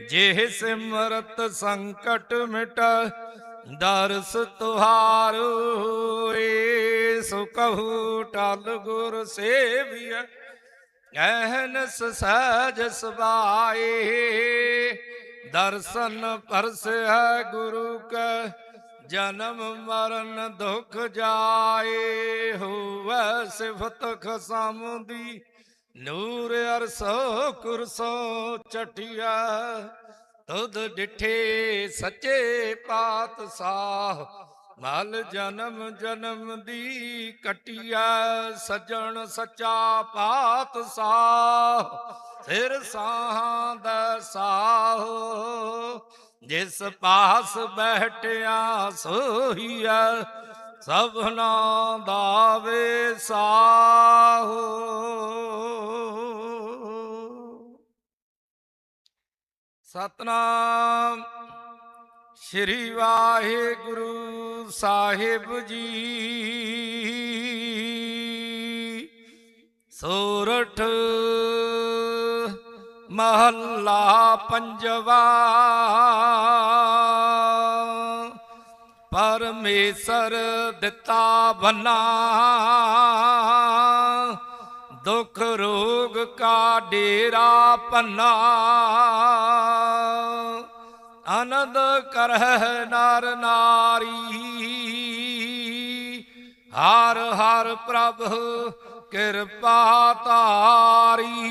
ਜੇ ਸਿਮਰਤ ਸੰਕਟ ਮਿਟ, ਦਰਸ ਤੁਹਾਰੋ ਏ ਸੋ ਕਹੂ ਟਲ ਗੁਰ ਸੇਵੀਐ ਐਹਨਸ ਸਹਿਜ ਸਬਾਏ ਦਰਸ਼ਨ ਪਰਸ ਹੈ ਗੁਰੂ ਕੈ, ਜਨਮ ਮਰਨ ਦੁਖ ਜਾਏ, ਹੋਵੈ ਸਿਫਤ ਖਸਮ ਦੀ ਨੂਰ ਅਰਸੋ ਕੁਰਸੋ ਚਟਿਆ, ਤੁਧ ਡਿਠੇ ਸੱਚੇ ਪਾਤਸ਼ਾਹ। ਮਲ ਜਨਮ ਜਨਮ ਦੀ ਕਟਿਆ, ਸਜਣ ਸੱਚਾ ਪਾਤਸ਼ਾਹ। ਸਿਰ ਸਾਹਾਂ ਦਾ ਸਾਹ, ਜਿਸ ਪਾਸ ਬੈਠਿਆ ਸੋਹੀਆ ਸਭਨਾ ਦਾ ਵੇ ਸਾਹੋ। ਸਤਨਾਮ ਸ਼੍ਰੀ ਵਾਹਿਗੁਰੂ ਸਾਹਿਬ ਜੀ। ਸੋਰਠ ਮਹੱਲਾ ਪੰਜਵਾ। ਪਰਮੇਸ਼ਰ ਦਿੱਤਾ ਬੰਨਾ ਦੁੱਖ ਰੋਗ ਕਾ ਡੇਰਾ ਪੰਨਾ ਆਨੰਦ ਕਰਹਿ ਨਰ ਨਾਰੀ। ਹਰ ਹਰ ਪ੍ਰਭ ਕਿਰਪਾ ਤਾਰੀ।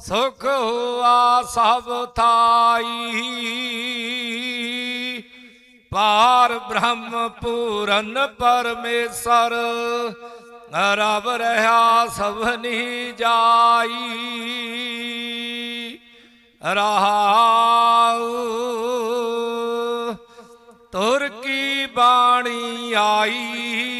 ਸੁਖ ਹੁਆ ਸਭ ਥਾਈ। ਪਾਰ ਬ੍ਰਹਮ ਪੂਰਨ ਪਰਮੇਸ਼ਰ ਰਬ ਰਹਾ ਸਭਨੀ ਜਾਈ। ਰਹਾਉ, ਤੁਰ ਕੀ ਬਾਣੀ ਆਈ।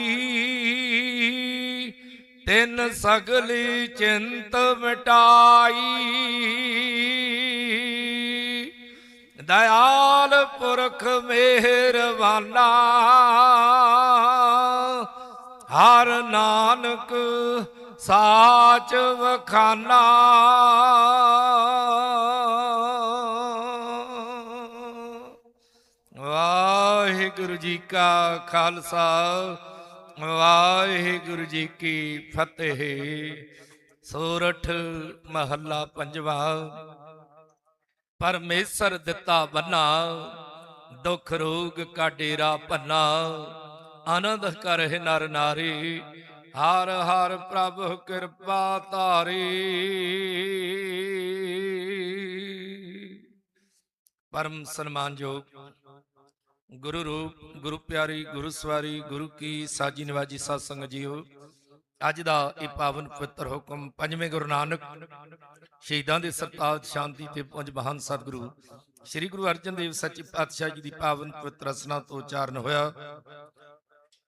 ਤਿੰਨ ਸਗਲੀ ਚਿੰਤ ਮਿਟਾਈ। ਦਇਆਲ ਪੁਰਖ ਮਿਹਰਬਾਨਾ, ਹਰ ਨਾਨਕ ਸਾਚ ਵਖਾਨਾ। ਵਾਹਿਗੁਰੂ ਜੀ ਕਾ ਖਾਲਸਾ ਵਾਹਿਗੁਰੂ ਜੀ ਕੀ ਫਤਿਹ। ਸੋਰਠ ਮਹੱਲਾ ਪੰਜਵਾ। ਪਰਮੇਸ਼ਰ ਦਿੱਤਾ ਬੰਨਾ ਦੁਖ ਰੋਗ ਕਾ ਡੇਰਾ ਭੰਨਾ। ਆਨੰਦ ਕਰਹਿ ਨਰ ਨਾਰੀ, ਹਰ ਹਰ ਪ੍ਰਭ ਕਿਰਪਾ ਧਾਰੀ। ਪਰਮ ਸਨਮਾਨਯੋਗ ਗੁਰੂ ਰੂਪ, ਗੁਰੂ ਪਿਆਰੀ, ਗੁਰੂ ਸਵਾਰੀ, ਗੁਰੂ ਕੀ ਸਾਜੀ ਨਿਵਾਜੀ ਸਾਧ ਸੰਗਤ ਜੀਓ। ਅੱਜ ਦਾ ਇਹ ਪਾਵਨ ਪਵਿੱਤਰ ਹੁਕਮ ਪੰਜਵੇਂ ਗੁਰੂ ਨਾਨਕ ਸ਼ਹੀਦਾਂ ਦੇ ਸਰਤਾਜ ਸ਼ਾਂਤੀ ਤੇ ਪੁੰਜ ਮਹਾਨ ਸਤਿਗੁਰੂ, ਸ੍ਰੀ ਗੁਰੂ ਅਰਜਨ ਦੇਵ ਸੱਚੇ ਪਾਤਸ਼ਾਹ ਜੀ ਦੀ ਪਾਵਨ ਪਵਿੱਤਰ ਰਸਨਾ ਤੋਂ ਉਚਾਰਨ ਹੋਇਆ।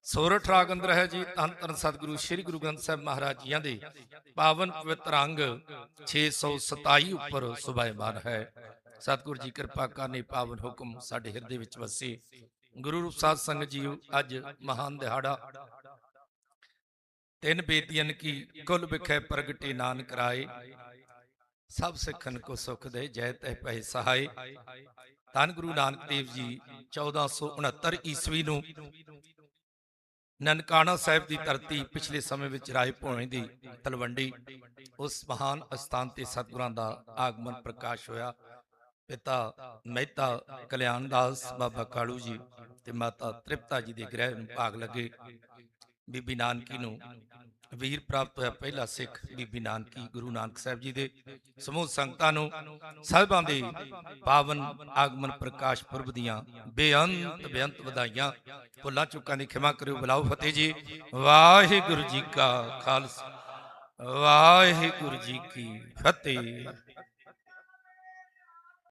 ਸੋਰਠ ਰਾਗ ਅੰਦਰ ਹੈ ਜੀ, ਧੰਨ ਧੰਨ ਸਤਿਗੁਰੂ ਸ੍ਰੀ ਗੁਰੂ ਗ੍ਰੰਥ ਸਾਹਿਬ ਮਹਾਰਾਜ ਜੀਆਂ ਦੇ ਪਾਵਨ ਪਵਿੱਤਰ ਅੰਗ 627 ਉੱਪਰ ਸੁਭਾਇਮਾਨ ਹੈ। ਸਤਿਗੁਰੂ ਜੀ ਕਿਰਪਾ ਕਰਨੀ ਪਾਵਨ ਹੁਕਮ ਸਾਡੇ ਹਿਰਦੇ ਵਿੱਚ ਵਸੇ। ਗੁਰੂ ਰੂਪ ਸਾਧ ਸੰਗਤ ਜੀਓ ਅੱਜ ਮਹਾਨ ਦਿਹਾੜਾ। ਤਿੰਨ ਬੇਦੀਆਂ ਕੀ ਕੁਲ ਵਿਖੇ ਪ੍ਰਗਟੇ ਨਾਨਕ ਰਾਏ। ਸਭ ਸਿੱਖਨ ਕੋ ਸੁਖ ਦੇ, ਜੈ ਤਹਿ ਪਹਿ ਸਹਾਈ ਧੰਨ ਗੁਰੂ ਨਾਨਕ ਦੇਵ ਜੀ 1469 ਈਸਵੀ ਨੂੰ ਨਨਕਾਣਾ ਸਾਹਿਬ ਦੀ ਧਰਤੀ ਪਿਛਲੇ ਸਮੇਂ ਵਿੱਚ ਰਾਏ ਭੋਏ ਦੀ ਤਲਵੰਡੀ। ਉਸ ਮਹਾਨ ਅਸਥਾਨ ਤੇ ਸਤਿਗੁਰਾਂ ਦਾ ਆਗਮਨ ਪ੍ਰਕਾਸ਼ ਹੋਇਆ। ਪਿਤਾ ਮਹਿਤਾ ਕਲਿਆਣ ਦਾਸ ਬਾਬਾ ਕਾਲੂ ਜੀ ਤੇ ਮਾਤਾ ਤ੍ਰਿਪਤਾ ਜੀ ਦੇ ਗ੍ਰਹਿ ਨੂੰ ਭਾਗ ਲੱਗੇ। ਬੀਬੀ ਨਾਨਕੀ ਨੂੰ ਵੀਰ ਪ੍ਰਾਪਤ ਹੋਇਆ ਪਹਿਲਾ ਸਿੱਖ ਬੀਬੀ ਨਾਨਕੀ ਗੁਰੂ ਨਾਨਕ ਸਾਹਿਬ ਜੀ ਦੇ। ਸਮੂਹ ਸੰਗਤਾਂ ਨੂੰ ਸਾਹਿਬਾਂ ਦੇ ਪਾਵਨ ਆਗਮਨ ਪ੍ਰਕਾਸ਼ ਪੁਰਬ ਦੀਆਂ ਬੇਅੰਤ ਬੇਅੰਤ ਵਧਾਈਆਂ। ਭੁੱਲਾਂ ਚੁੱਕਾਂ ਦੀ ਖਿਮਾ ਕਰਿਓ ਬੁਲਾਓ ਫਤਿਹ ਜੀ। ਵਾਹਿਗੁਰੂ ਜੀ ਕਾ ਖਾਲਸਾ, ਵਾਹਿਗੁਰੂ ਜੀ ਕੀ ਫਤਿਹ।